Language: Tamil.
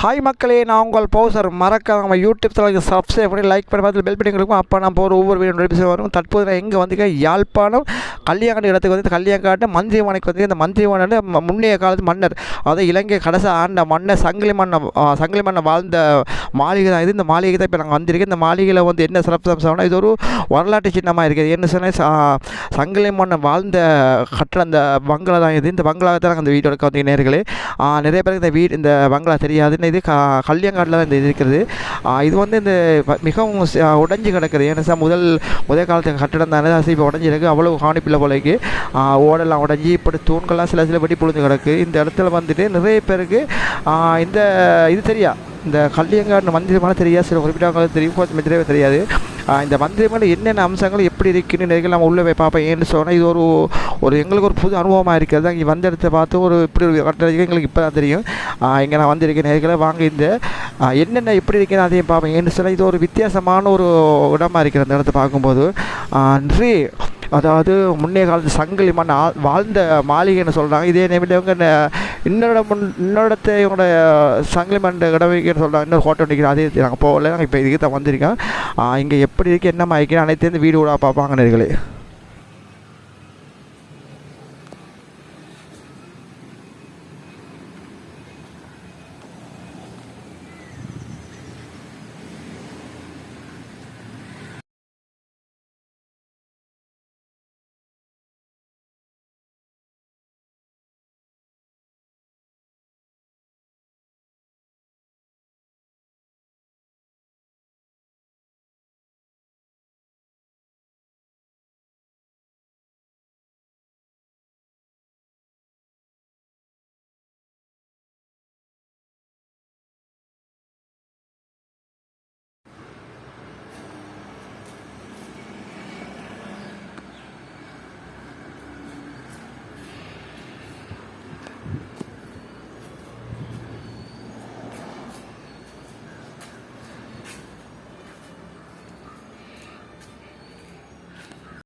ஹாய் மக்களே நான் உங்கள் பவுசர் மறக்காம நம்ம யூடியூப் சேனலுக்கு சப்ஸ்கிரைப் பண்ணி லைக் பண்ணி பார்த்து பெல் பண்ணி கொடுக்கும் அப்போ நான் போகிற ஒவ்வொரு வீடியோ நோட்டிஃபிகேஷன் வரும். தற்போது நான் எங்கே வந்து யாழ்ப்பாணம் கல்யாணம் இடத்துக்கு வந்து கல்யாணக்காட்டு மந்திரிமனைக்கு வந்து இந்த மந்திரிமனை முன்னைய காலத்து மன்னர் அதாவது இலங்கை கடைசி ஆண்ட மன்னர் சங்கிலி மன்னர் சங்கிலி மன்னர் வாழ்ந்த மாளிகை தான் இது. இந்த மாளிகை தான் இப்போ நாங்கள் வந்திருக்கேன் இந்த மாளிகையில் வந்து என்ன சிறப்பம்சம்னா இது ஒரு வரலாற்று சின்னமாக இருக்குது. என்ன சொன்னால் சங்கிலி மன்னர் வாழ்ந்த கட்டுற அந்த பங்களா தான் இது. இந்த பங்களாவை தான் நாங்கள் இந்த வீடியோ எடுக்க வந்தீங்க நேர்களே நிறைய பேருக்கு இந்த வீடு இந்த பங்களா தெரியாதுன்னு இது க கல்யாங்காட்டில் தான் இந்த இது இருக்கிறது. இது வந்து இந்த மிகவும் உடஞ்சி கிடக்குது. ஏன்னா சார் முதல் முதல் காலத்து கட்டிடம் தானே அது இப்போ உடஞ்சிருக்கு அவ்வளோ காணிப்பில்லை போலக்கு ஓடெல்லாம் உடஞ்சி இப்படி தூண்கள்லாம் சில சில வெடி புழுந்து கிடக்கு. இந்த இடத்துல வந்துட்டு நிறைய பேருக்கு இந்த இது தெரியா? இந்த கல்யாங்காடு மந்திரமான தெரியாது சில குறிப்பிட்டவங்களுக்கு தெரியும் கொஞ்சம் தெரியவே தெரியாது. இந்த மந்திரமான என்னென்ன அம்சங்கள் எப்படி இருக்குன்னு நிறைய நம்ம உள்ளே போய் பார்ப்போம். ஏன்னு சொன்னால் இது ஒரு ஒரு எங்களுக்கு ஒரு புது அனுபவமாக இருக்கிறது. இங்கே வந்த இடத்த பார்த்து ஒரு இப்படி ஒரு கட்டடம் எங்களுக்கு இப்போ தான் தெரியும் இங்கே நான் வந்திருக்கேன் நேர்களை வாங்க இந்த என்னென்ன எப்படி இருக்குன்னு அதையும் பார்ப்பேன் ஏன்னு சொன்னால் இது ஒரு வித்தியாசமான ஒரு இடமா இருக்கிற அந்த இடத்த பார்க்கும்போது நிறைய அதாவது முன்னே காலத்து சங்கிலி மண் வாழ்ந்த மாளிகைன்னு சொல்கிறாங்க இதே நேமில் இவங்க இன்னோட இன்னொரு முன் இன்னொருத்த இவங்களோட சங்கிலி மண் சொல்கிறாங்க இன்னொரு ஹோட்டல் நிற்கிறோம் அதே நாங்கள் போகல. நாங்கள் இப்போ இதுக்கு தான் வந்திருக்கோம். இங்கே எப்படி இருக்குது என்ன மாதிரி அனைத்து வீடு விடா பார்ப்பாங்க நேர்களே